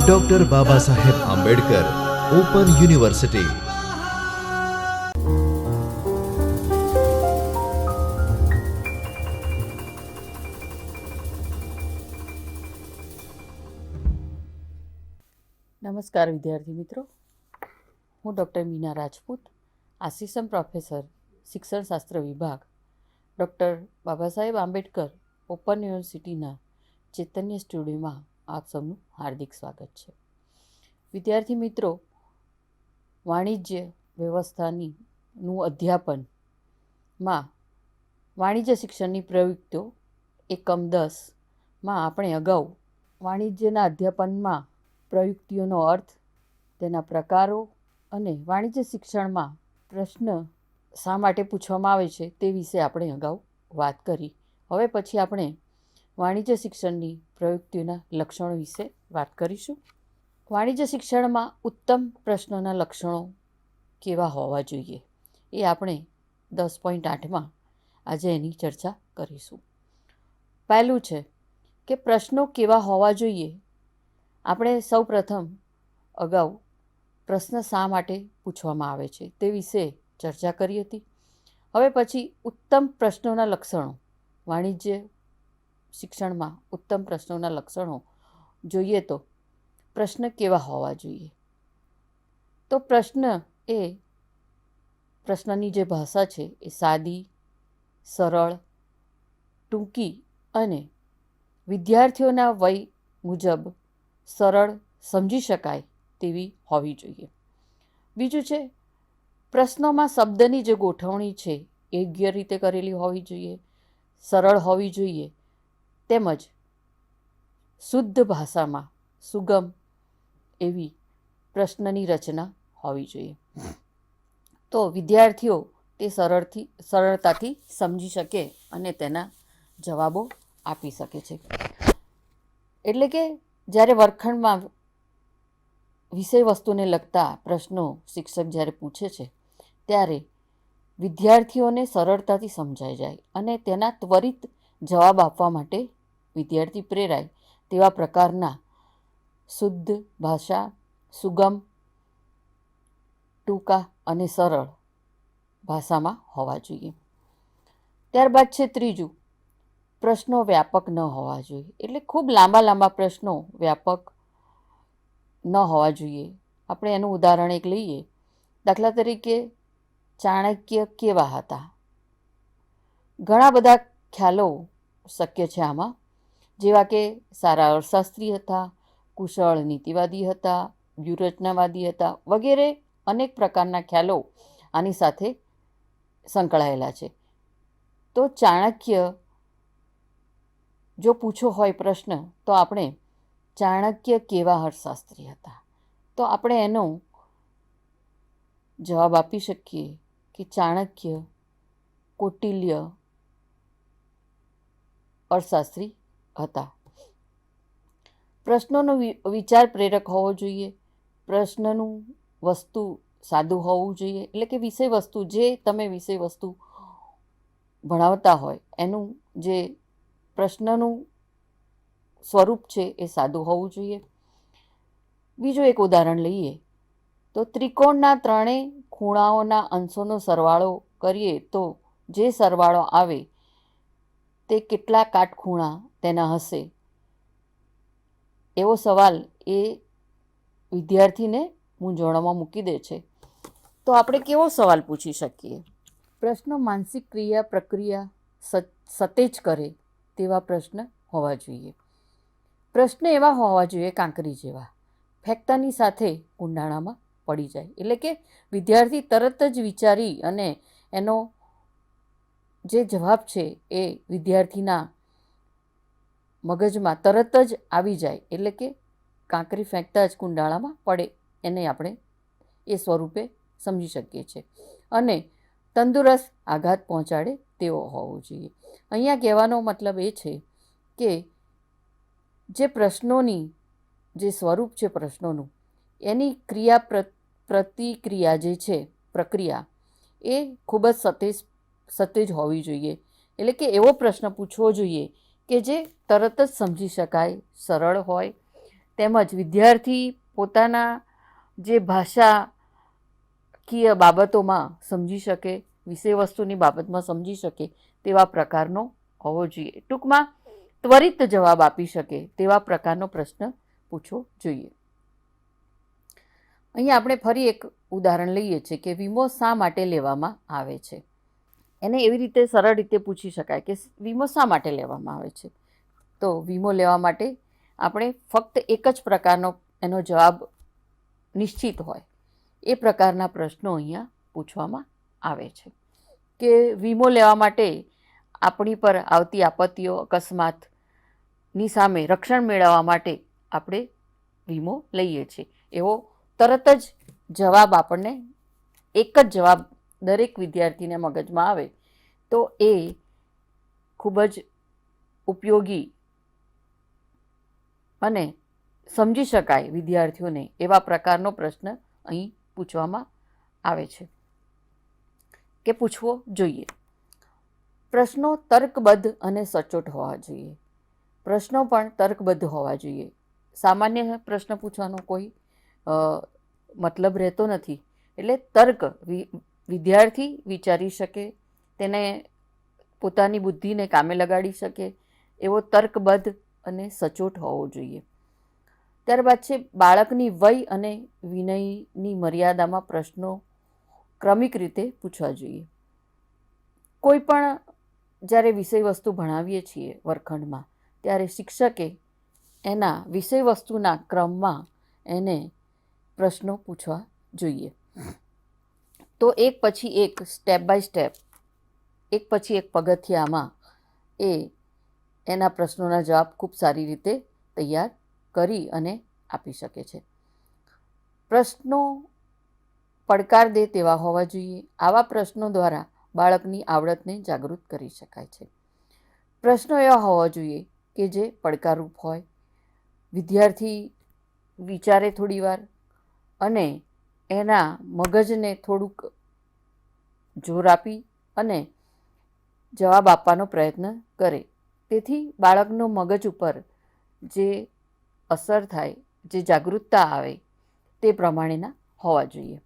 Doctor Baba Saheb Ambedkar open university નમસ્કાર વિદ્યાર્થી મિત્રો. હું doctor Meena Rajput, assistant professor, શિક્ષણશાસ્ત્ર વિભાગ. ડૉક્ટર બાબા સાહેબ આંબેડકર ઓપન યુનિવર્સિટીના ચૈતન્ય સ્ટુડિયોમાં આપ સૌનું હાર્દિક સ્વાગત છે. વિદ્યાર્થી મિત્રો, વાણિજ્ય વ્યવસ્થાની નું અધ્યાપનમાં વાણિજ્ય શિક્ષણની પ્રવૃત્તિઓ એકમ દસમાં આપણે અગાઉ વાણિજ્યના અધ્યાપનમાં પ્રયુક્તિઓનો અર્થ, તેના પ્રકારો અને વાણિજ્ય શિક્ષણમાં પ્રશ્ન શા માટે પૂછવામાં આવે છે તે વિશે આપણે અગાઉ વાત કરી. હવે પછી આપણે વાણિજ્ય શિક્ષણની પ્રયુક્તિઓના લક્ષણો વિશે વાત કરીશું. વાણિજ્ય શિક્ષણમાં ઉત્તમ પ્રશ્નોના લક્ષણો કેવા હોવા જોઈએ એ આપણે દસ પોઈન્ટ આઠમાં આજે એની ચર્ચા કરીશું. પહેલું છે કે પ્રશ્નો કેવા હોવા જોઈએ? આપણે સૌ પ્રથમ અગાઉ પ્રશ્ન શા માટે પૂછવામાં આવે છે તે વિશે ચર્ચા કરી હતી. હવે પછી ઉત્તમ પ્રશ્નોના લક્ષણો, વાણિજ્ય શિક્ષણમાં ઉત્તમ પ્રશ્નોના લક્ષણો જોઈએ તો પ્રશ્ન કેવા હોવા જોઈએ? તો પ્રશ્ન એ પ્રશ્નની જે ભાષા છે એ સાદી, સરળ, ટૂંકી અને વિદ્યાર્થીઓના વય મુજબ સરળ સમજી શકાય તેવી હોવી જોઈએ. બીજું છે, પ્રશ્નોમાં શબ્દની જે ગોઠવણી છે યોગ્ય રીતે કરેલી હોવી જોઈએ, સરળ હોવી જોઈએ તેમજ શુદ્ધ ભાષામાં સુગમ એવી પ્રશ્નની રચના હોવી જોઈએ. તો વિદ્યાર્થીઓ તે સરળથી, સરળતાથી સમજી શકે અને તેના જવાબો આપી શકે છે. એટલે કે જ્યારે વર્ગખંડમાં વિષય વસ્તુને લગતા પ્રશ્નો શિક્ષક જ્યારે પૂછે છે, ત્યારે વિદ્યાર્થીઓને સરળતાથી સમજાઈ જાય અને તેના ત્વરિત જવાબ આપવા માટે વિદ્યાર્થી પ્રેરાય તેવા પ્રકારના શુદ્ધ ભાષા, સુગમ, ટૂંકા અને સરળ ભાષામાં હોવા જોઈએ. ત્યારબાદ છે ત્રીજું, પ્રશ્નો વ્યાપક ન હોવા જોઈએ. એટલે ખૂબ લાંબા લાંબા પ્રશ્નો વ્યાપક ન હોવા જોઈએ. આપણે એનું ઉદાહરણ એક લઈએ. દાખલા તરીકે, ચાણક્ય કેવા હતા? ઘણા બધા ખ્યાલો શક્ય છે આમાં. જેવા કે સારા અર્થશાસ્ત્રી હતા, કુશળ નીતિવાદી હતા, વ્યૂહરચનાવાદી હતા વગેરે અનેક પ્રકારના ખ્યાલો આની સાથે સંકળાયેલા છે. તો ચાણક્ય જો પૂછો હોય પ્રશ્ન, તો આપણે ચાણક્ય કેવા અર્થશાસ્ત્રી હતા? તો આપણે એનો જવાબ આપી શકીએ કે ચાણક્ય કૌટિલ્ય અર્થશાસ્ત્રી હતા. પ્રશ્નોનો વિચાર પ્રેરક હોવો જોઈએ. પ્રશ્નનું વસ્તુ સાદું હોવું જોઈએ. એટલે કે વિષય વસ્તુ, જે તમે વિષય વસ્તુ ભણાવતા હોય, એનું જે પ્રશ્નનું સ્વરૂપ છે એ સાદું હોવું જોઈએ. બીજું એક ઉદાહરણ લઈએ. તો ત્રિકોણના ત્રણેય ખૂણાઓના અંશોનો સરવાળો કરીએ તો જે સરવાળો આવે તે કેટલા કાટખૂણા તેના હશે. એવો સવાલ એ વિદ્યાર્થીને મૂંઝવણમાં મૂકી દે છે. તો આપણે કેવો સવાલ પૂછી શકીએ? પ્રશ્ન માનસિક ક્રિયા પ્રક્રિયા સતેજ કરે તેવા પ્રશ્ન હોવા જોઈએ. પ્રશ્ન એવા હોવા જોઈએ કાંકરી જેવા. ફેંકતાની સાથે કુંડાળામાં પડી જાય. એટલે કે વિદ્યાર્થી તરત જ વિચારી અને એનો જે જવાબ છે એ વિદ્યાર્થીના મગજમાં તરત જ આવી જાય, એટલે કે કાંકરી ફેંકતા જ કુંડાળામાં પડે, એને આપણે એ સ્વરૂપે સમજી શકીએ છીએ. અને તંદુરસ્ત આઘાત પહોંચાડે તેવો હોવો જોઈએ. અહીંયા કહેવાનો મતલબ એ છે કે જે પ્રશ્નોની, જે સ્વરૂપ છે પ્રશ્નોનું, એની ક્રિયા પ્ર, પ્રતિક્રિયા જે છે, પ્રક્રિયા, એ ખૂબ જ સતેજ સતેજ હોવી જોઈએ. એટલે કે એવો પ્રશ્ન પૂછવો જોઈએ કે જે તરત જ સમજી શકાય, સરળ હોય. તેમજ વિદ્યાર્થી પોતાના જે ભાષાકીય બાબતોમાં સમજી શકે, વિષય વસ્તુની બાબતમાં સમજી શકે તેવા પ્રકારનો હોવો જોઈએ. ટૂંકમાં ત્વરિત જવાબ આપી શકે તેવા પ્રકારનો પ્રશ્ન પૂછવો જોઈએ. અહીં આપણે ફરી એક ઉદાહરણ લઈએ છીએ કે વીમો શા માટે લેવામાં આવે છે? એને એવી રીતે સરળ રીતે પૂછી શકાય કે વીમો શા માટે લેવામાં આવે છે? તો વીમો લેવા માટે આપણે ફક્ત એક જ પ્રકારનો એનો જવાબ નિશ્ચિત હોય. એ પ્રકારના પ્રશ્નો અહીંયા પૂછવામાં આવે છે. કે વીમો લેવા માટે આપણી પર આવતી આપત્તિઓ, અકસ્માતની સામે રક્ષણ મેળવવા માટે આપણે વીમો લઈએ છીએ. એવો તરત જ જવાબ આપણને એક જ જવાબ દરેક વિદ્યાર્થીને મગજમાં આવે, તો એ ખૂબ જ ઉપયોગી અને સમજી શકાય વિદ્યાર્થીઓને એવા પ્રકારનો પ્રશ્ન અહીં પૂછવામાં આવે છે. કે પૂછવો જોઈએ. પ્રશ્નો તર્કબદ્ધ અને સચોટ હોવા જોઈએ. પ્રશ્નો પણ તર્કબદ્ધ હોવા જોઈએ. સામાન્ય પ્રશ્ન પૂછવાનો કોઈ મતલબ રહેતો નથી. એટલે તર્ક વિદ્યાર્થી વિચારી શકે, તેને પોતાની બુદ્ધિને કામે લગાડી શકે, એવો તર્કબદ્ધ અને સચોટ હોવો જોઈએ. ત્યારબાદ છે, બાળકની વય અને વિનયની મર્યાદામાં પ્રશ્નો ક્રમિક રીતે પૂછવા જોઈએ. કોઈ પણ જ્યારે વિષય વસ્તુ ભણાવીએ છીએ વર્ગખંડમાં, ત્યારે શિક્ષકે એના વિષય વસ્તુના ક્રમમાં એને પ્રશ્નો પૂછવા જોઈએ. તો એક પછી એક સ્ટેપ બાય સ્ટેપ એક પછી એક પગથિયામાં એ એના પ્રશ્નોના જવાબ ખૂબ સારી રીતે તૈયાર કરી અને આપી શકે છે. પ્રશ્નો પડકાર દે તેવા હોવા જોઈએ. આવા પ્રશ્નો દ્વારા બાળકની આવડતને જાગૃત કરી શકાય છે. પ્રશ્નો એવા હોવા જોઈએ કે જે પડકારરૂપ હોય. વિદ્યાર્થી વિચારે થોડીવાર અને એના મગજને થોડુંક જોર આપી અને જવાબ આપવાનો પ્રયત્ન કરે. તેથી બાળકનો મગજ ઉપર જે અસર થાય, જે જાગૃતતા આવે તે પ્રમાણેના હોવા જોઈએ.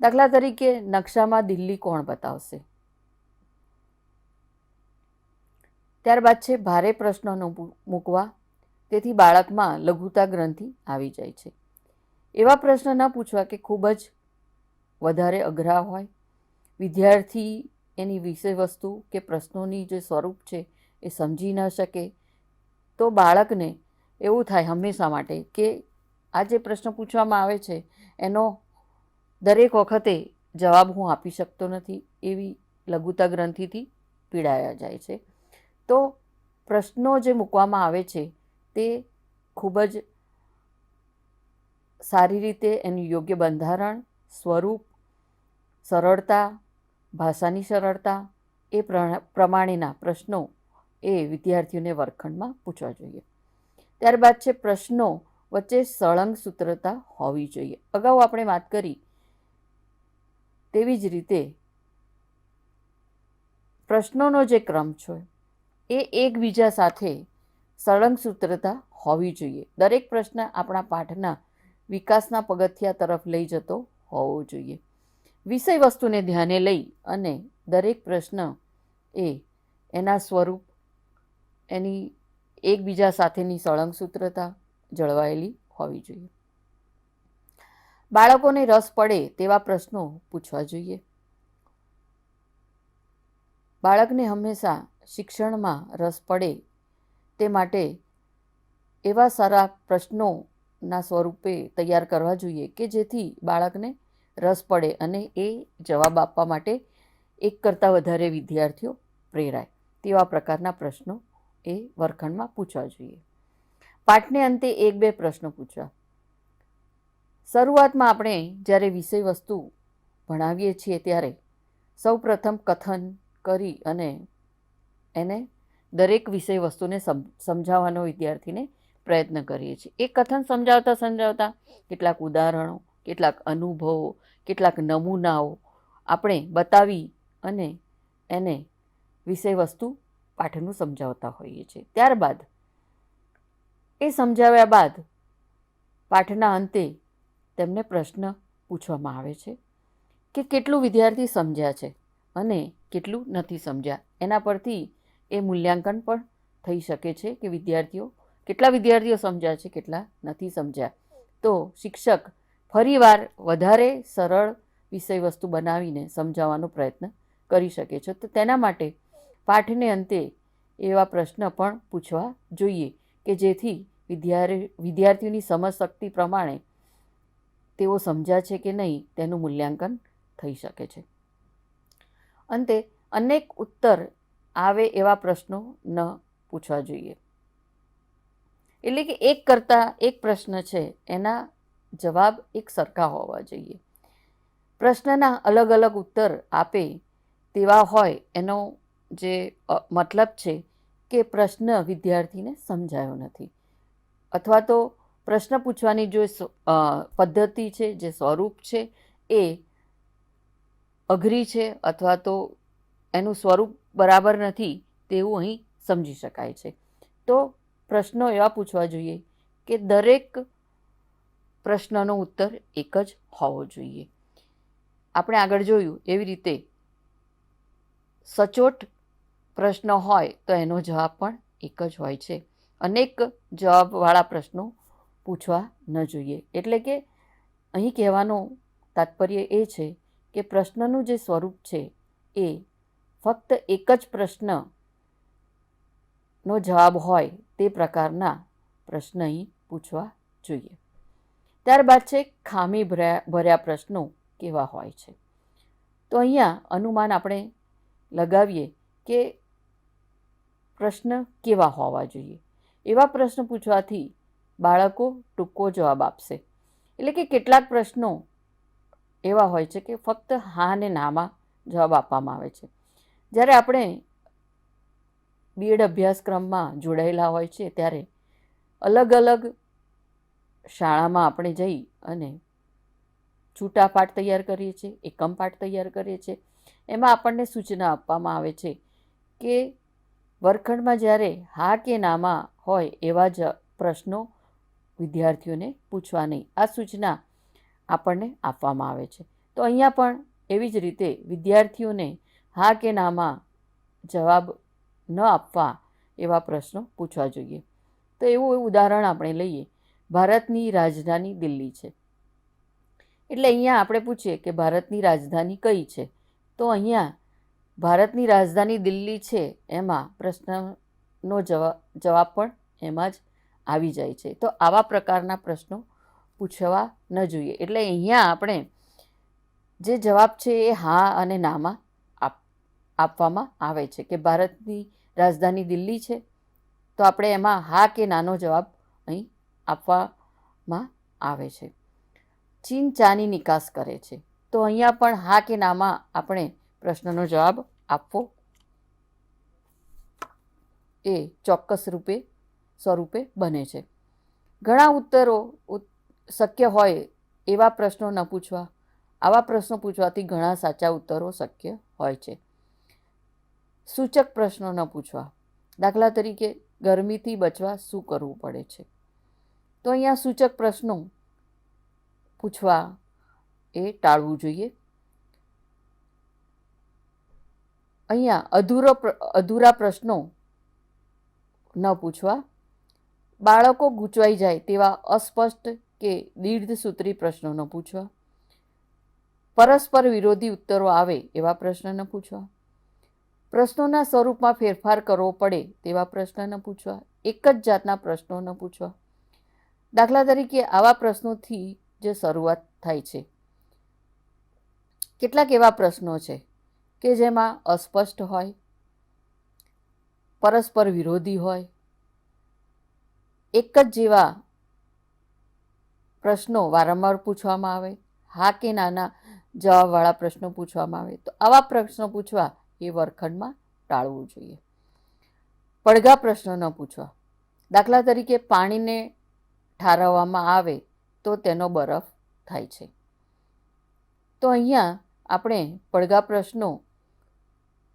દાખલા તરીકે નકશામાં દિલ્હી કોણ બતાવશે? ત્યારબાદ છે, ભારે પ્રશ્નોનો મૂકવા. તેથી બાળકમાં લઘુતા ગ્રંથિ આવી જાય છે. એવા પ્રશ્ન ન પૂછવા કે ખૂબ જ વધારે અઘરા હોય. વિદ્યાર્થી એની વિષય વસ્તુ કે પ્રશ્નોની જે સ્વરૂપ છે એ સમજી ન શકે. તો બાળકને એવું થાય હંમેશા માટે કે આ જે પ્રશ્ન પૂછવામાં આવે છે, એનો દરેક વખતે જવાબ હું આપી શકતો નથી એવી લઘુતા ગ્રંથિથી પીડાયા જાય છે. તો પ્રશ્નો જે મૂકવામાં આવે છે તે ખૂબ જ સારી રીતે એનું યોગ્ય બંધારણ, સ્વરૂપ, સરળતા, ભાષાની સરળતા એ પ્ર- પ્રમાણેના પ્રશ્નો એ વિદ્યાર્થીઓને વર્ગખંડમાં પૂછવા જોઈએ. ત્યારબાદ છે પ્રશ્નો વચ્ચે સળંગ સૂત્રતા હોવી જોઈએ. અગાઉ આપણે વાત કરી તેવી જ રીતે પ્રશ્નોનો જે ક્રમ છે એ એકબીજા સાથે સળંગ સૂત્રતા હોવી જોઈએ. દરેક પ્રશ્ન આપણા પાઠના વિકાસના પગથિયા તરફ લઈ જતો હોવો જોઈએ. વિષય વસ્તુને ધ્યાને લઈ અને દરેક પ્રશ્ન એ એના સ્વરૂપ, એની એકબીજા સાથેની સળંગ સૂત્રતા જળવાયેલી હોવી જોઈએ. બાળકોને રસ પડે તેવા પ્રશ્નો પૂછવા જોઈએ. બાળકને હંમેશા શિક્ષણમાં રસ પડે તે માટે એવા સારા પ્રશ્નોના સ્વરૂપે તૈયાર કરવા જોઈએ કે જેથી બાળકને રસ પડે અને એ જવાબ આપવા માટે એક કરતાં વધારે વિદ્યાર્થીઓ પ્રેરાય. તેવા પ્રકારના પ્રશ્નો એ વર્ગખંડમાં પૂછવા જોઈએ. પાઠને અંતે એક બે પ્રશ્નો પૂછવા. શરૂઆતમાં આપણે જ્યારે વિષય વસ્તુ ભણાવીએ છીએ ત્યારે સૌપ્રથમ કથન કરી અને એને દરેક વિષય વસ્તુને સમ, સમજાવવાનો વિદ્યાર્થીને પ્રયત્ન કરીએ છીએ. એ કથન સમજાવતા સમજાવતા કેટલાક ઉદાહરણો, કેટલાક અનુભવો, કેટલાક નમૂનાઓ આપણે બતાવી અને એને વિષય વસ્તુ પાઠનું સમજાવતા હોઈએ છીએ. ત્યારબાદ, એ સમજાવ્યા બાદ પાઠના અંતે તેમને પ્રશ્ન પૂછવામાં આવે છે કે કેટલું વિદ્યાર્થી સમજ્યા છે અને કેટલું નથી સમજ્યા. એના પરથી એ મૂલ્યાંકન પણ થઈ શકે છે કે વિદ્યાર્થીઓ કેટલા વિદ્યાર્થીઓ સમજ્યા છે, કેટલા નથી સમજ્યા. તો શિક્ષક ફરીવાર વધારે સરળ વિષય વસ્તુ બનાવીને સમજાવવાનો પ્રયત્ન કરી શકે છે. તો તેના માટે પાઠને અંતે એવા પ્રશ્ન પણ પૂછવા જોઈએ કે જેથી વિદ્યાર્થી વિદ્યાર્થીઓની સમજશક્તિ પ્રમાણે તેઓ સમજ્યા છે કે નહીં, તેનું મૂલ્યાંકન થઈ શકે છે. અંતે અનેક ઉત્તર આવે એવા પ્રશ્નો ન પૂછવા જોઈએ. એટલે કે એક કરતાં એક પ્રશ્ન છે, એના જવાબ એક સરખા હોવા જોઈએ. પ્રશ્નના અલગ અલગ ઉત્તર આપે તેવા હોય એનો જે મતલબ છે કે પ્રશ્ન વિદ્યાર્થીને સમજાયો નથી. અથવા તો પ્રશ્ન પૂછવાની જો પદ્ધતિ છે, જે સ્વરૂપ છે એ અઘરી છે અથવા તો એનું સ્વરૂપ બરાબર નથી તેવું અહીં સમજી શકાય છે. તો પ્રશ્નો એવા પૂછવા જોઈએ કે દરેક પ્રશ્નનો ઉત્તર એક જ હોવો જોઈએ. આપણે આગળ જોયું એવી રીતે સચોટ પ્રશ્ન હોય તો એનો જવાબ પણ એક જ હોય છે. અનેક જવાબવાળા પ્રશ્નો પૂછવા ન જોઈએ. એટલે કે અહીં કહેવાનું તાત્પર્ય એ છે કે પ્રશ્નનું જે સ્વરૂપ છે એ ફક્ત એક જ પ્રશ્નનો જવાબ હોય તે પ્રકારના પ્રશ્ન અહીં પૂછવા જોઈએ. ત્યારબાદ છે, ખામી ભર્યા ભર્યા પ્રશ્નો કેવા હોય છે. તો અહીંયા અનુમાન આપણે લગાવીએ કે પ્રશ્ન કેવા હોવા જોઈએ. એવા પ્રશ્ન પૂછવાથી બાળકો ટૂંકો જવાબ આપશે. એટલે કે કેટલાક પ્રશ્નો એવા હોય છે કે ફક્ત હા અને નામાં જવાબ આપવામાં આવે છે. જ્યારે આપણે બીએડ અભ્યાસક્રમમાં જોડાયેલા હોય છે, ત્યારે અલગ અલગ શાળામાં આપણે જઈ અને છૂટા પાઠ તૈયાર કરીએ છીએ, એકમ પાઠ તૈયાર કરીએ છીએ. એમાં આપણને સૂચના આપવામાં આવે છે કે વર્ગખંડમાં જ્યારે હા કે નામાં હોય એવા જ પ્રશ્નો વિદ્યાર્થીઓને પૂછવા નહીં આ સૂચના આપણને આપવામાં આવે છે. તો અહીંયા પણ એવી જ રીતે વિદ્યાર્થીઓને હા કે નામાં જવાબ ન આપવા એવા પ્રશ્નો પૂછવા જોઈએ. તો એવું એવું ઉદાહરણ આપણે લઈએ. ભારતની રાજધાની દિલ્હી છે. એટલે અહીંયા આપણે પૂછીએ કે ભારતની રાજધાની કઈ છે? તો અહીંયા ભારતની રાજધાની દિલ્હી છે એમાં પ્રશ્નનો જવાબ પણ એમાં જ આવી જાય છે. તો આવા પ્રકારના પ્રશ્નો પૂછવા ન જોઈએ. એટલે અહીંયા આપણે જે જવાબ છે એ હા અને નામાં આપવામાં આવે છે કે ભારતની રાજધાની દિલ્હી છે, તો આપણે એમાં હા કે નાનો જવાબ અહીં આપવામાં આવે છે. ચીન ચાની નિકાસ કરે છે, તો અહીંયા પણ હા કે નામાં આપણે પ્રશ્નનો જવાબ આપવો એ ચોક્કસ રૂપે સ્વરૂપે બને છે. ઘણા ઉત્તરો શક્ય હોય એવા પ્રશ્નો ન પૂછવા. આવા પ્રશ્નો પૂછવાથી ઘણા સાચા ઉત્તરો શક્ય હોય છે. સૂચક પ્રશ્નો ન પૂછવા. દાખલા તરીકે, ગરમીથી બચવા શું કરવું પડે છે? તો અહીંયા સૂચક પ્રશ્નો પૂછવા એ ટાળવું જોઈએ. અહીંયા અધૂરો અધૂરા પ્રશ્નો ન પૂછવા. બાળકો ગૂંચવાઈ જાય તેવા અસ્પષ્ટ કે દીર્ઘસૂત્રી પ્રશ્નો ન પૂછવા. પરસ્પર વિરોધી ઉત્તરો આવે એવા પ્રશ્ન ન પૂછવા. પ્રશ્નોના સ્વરૂપમાં ફેરફાર કરવો પડે તેવા પ્રશ્ન ન પૂછવા. એક જ જાતના પ્રશ્નો ન પૂછવા. દાખલા તરીકે આવા પ્રશ્નોથી જે શરૂઆત થાય છે. કેટલાક એવા પ્રશ્નો છે કે જેમાં અસ્પષ્ટ હોય, પરસ્પર વિરોધી હોય. એક જ જેવા પ્રશ્નો વારંવાર પૂછવામાં આવે, હા કે નાના જવાબવાળા પ્રશ્નો પૂછવામાં આવે. તો આવા પ્રશ્નો પૂછવા એ વર્ગખંડમાં ટાળવું જોઈએ. પડઘા પ્રશ્નો ન પૂછવા. દાખલા તરીકે પાણીને ઠારવવામાં આવે તો તેનો બરફ થાય છે. તો અહીંયા આપણે પડઘા પ્રશ્નો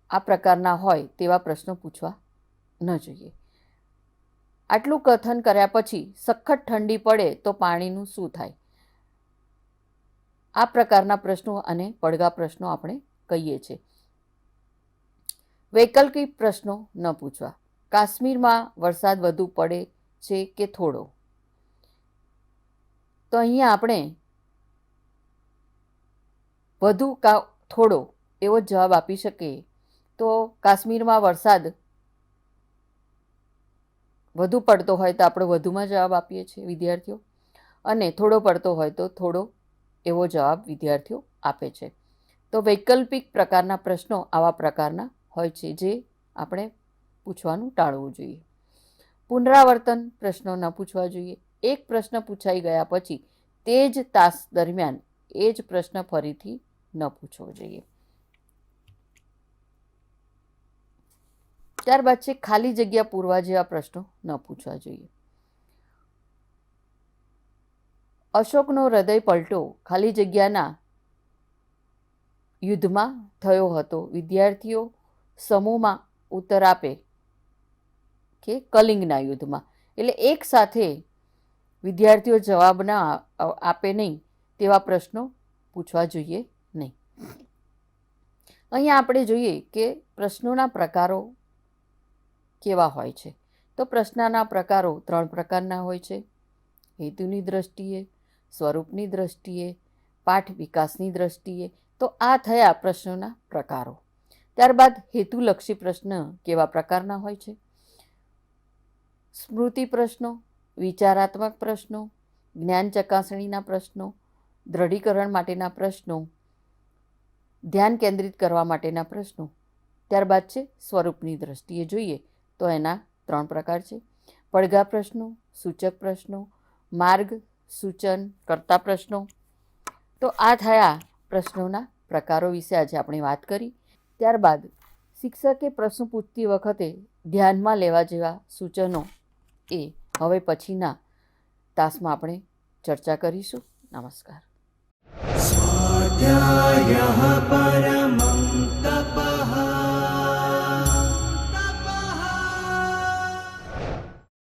આ પ્રકારના હોય તેવા પ્રશ્નો પૂછવા ન જોઈએ. આટલું કથન કર્યા પછી સખત ઠંડી પડે તો પાણીનું શું થાય? આ પ્રકારના પ્રશ્નો અને પડઘા પ્રશ્નો આપણે કહીએ છીએ. વૈકલ્પિક પ્રશ્નો ન પૂછવા. કાશ્મીરમાં વરસાદ વધુ પડે છે કે થોડો? તો અહીંયા આપણે વધુ કા થોડો એવો જવાબ આપી શકીએ. તો કાશ્મીરમાં વરસાદ વધુ પડતો હોય તો આપણે વધુમાં જવાબ આપીએ છીએ વિદ્યાર્થીઓ. અને થોડો પડતો હોય તો થોડો એવો જવાબ વિદ્યાર્થીઓ આપે છે. તો વૈકલ્પિક પ્રકારના પ્રશ્નો આવા પ્રકારના હોય છે જે આપણે પૂછવાનું ટાળવું જોઈએ. પુનરાવર્તન પ્રશ્નો ન પૂછવા જોઈએ. એક પ્રશ્ન પૂછાઈ ગયા પછી તે જ તાસ દરમિયાન એ જ પ્રશ્ન ફરીથી ન પૂછવો જોઈએ. ત્યારબાદ છે ખાલી જગ્યા પૂરવા જેવા પ્રશ્નો ન પૂછવા જોઈએ. અશોકનો હૃદય પલટો ખાલી જગ્યાના યુદ્ધમાં થયો હતો. વિદ્યાર્થીઓ સમૂહમાં ઉત્તર આપે કે કલિંગના યુદ્ધમાં. એટલે એક સાથે વિદ્યાર્થીઓ જવાબ ના આપે નહીં તેવા પ્રશ્નો પૂછવા જોઈએ નહીં. અહીંયા આપણે જોઈએ કે પ્રશ્નોના પ્રકારો કેવા હોય છે. તો પ્રશ્નના પ્રકારો ત્રણ પ્રકારના હોય છે. હેતુની દ્રષ્ટિએ, સ્વરૂપની દ્રષ્ટિએ, પાઠ વિકાસની દ્રષ્ટિએ, તો આ થયા પ્રશ્નોના પ્રકારો. ત્યારબાદ હેતુલક્ષી પ્રશ્ન કેવા પ્રકારના હોય છે? સ્મૃતિ પ્રશ્નો, વિચારાત્મક પ્રશ્નો, જ્ઞાન ચકાસણીના પ્રશ્નો, દ્રઢીકરણ માટેના પ્રશ્નો, ધ્યાન કેન્દ્રિત કરવા માટેના પ્રશ્નો. ત્યારબાદ છે સ્વરૂપની દ્રષ્ટિએ જોઈએ તો એના ત્રણ પ્રકાર છે. પડઘા પ્રશ્નો, સૂચક પ્રશ્નો, માર્ગ, સૂચન, કરતા પ્રશ્નો. તો આ થયા પ્રશ્નોના પ્રકારો વિશે આજે આપણે વાત કરી. ત્યારબાદ શિક્ષકે પ્રશ્ન પૂછતી વખતે ધ્યાનમાં લેવા જેવા સૂચનો એ હવે પછીના તાસમાં આપણે ચર્ચા કરીશું. નમસ્કાર. સ્વાધ્યાય